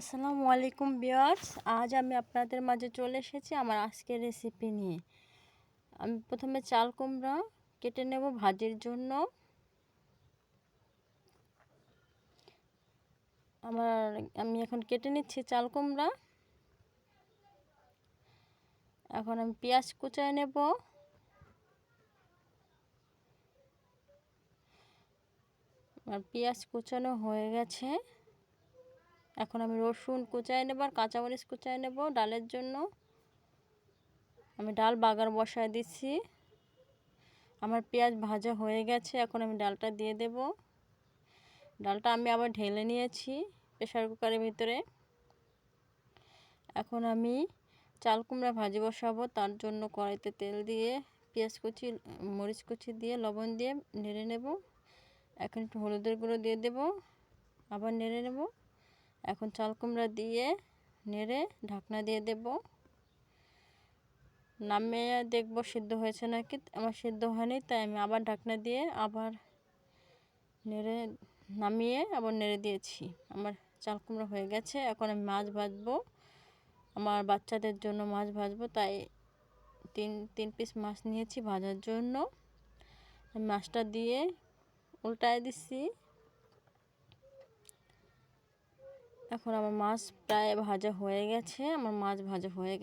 আসসালামু আলাইকুম বিয়ার্স আজ আমি আপনাদের মাঝে চলে এসেছি আমার আজকের রেসিপি নিয়ে। আমি প্রথমে চাল কুমড়া কেটে নেব ভাজির জন্য। আমার, আমি এখন কেটে নিচ্ছি চাল কুমড়া। এখন আমি পেঁয়াজ কুচায় নেব। আর পেঁয়াজ কুচানো হয়ে গেছে। এখন আমি রসুন কুচায় নেব আর কাঁচামরিচ কুচায় নেব ডালের জন্য। আমি ডাল বাগার বসায় দিচ্ছি। আমার পেঁয়াজ ভাজা হয়ে গেছে, এখন আমি ডালটা দিয়ে দেব। ডালটা আমি আবার ঢেলে নিয়েছি প্রেশার কুকারের ভিতরে। এখন আমি চাল কুমড়া ভাজি বসাবো, তার জন্য কড়াইতে তেল দিয়ে পেঁয়াজ কুচি, মরিচ কুচি দিয়ে লবণ দিয়ে নেড়ে নেব। এখন একটু হলুদের গুঁড়ো দিয়ে দেব, আবার নেড়ে নেব। এখন চাল কুমড়া দিয়ে নেড়ে ঢাকনা দিয়ে দেব। নামিয়ে দেখব সিদ্ধ হয়েছে নাকি, আমার সিদ্ধ হয়নি, তাই আমি আবার ঢাকনা দিয়ে আবার নেড়ে, নামিয়ে আবার নেড়ে দিয়েছি। আমার চাল কুমড়া হয়ে গেছে, এখন আমি মাছ ভাজবো। আমার বাচ্চাদের জন্য মাছ ভাজবো, তাই তিন তিন পিস মাছ নিয়েছি ভাজার জন্য। মাছটা দিয়ে উল্টায় দিচ্ছি এখন আমার মাছ প্রায় ভাজা হয়ে গেছে আমার মাছ ভাজা হয়ে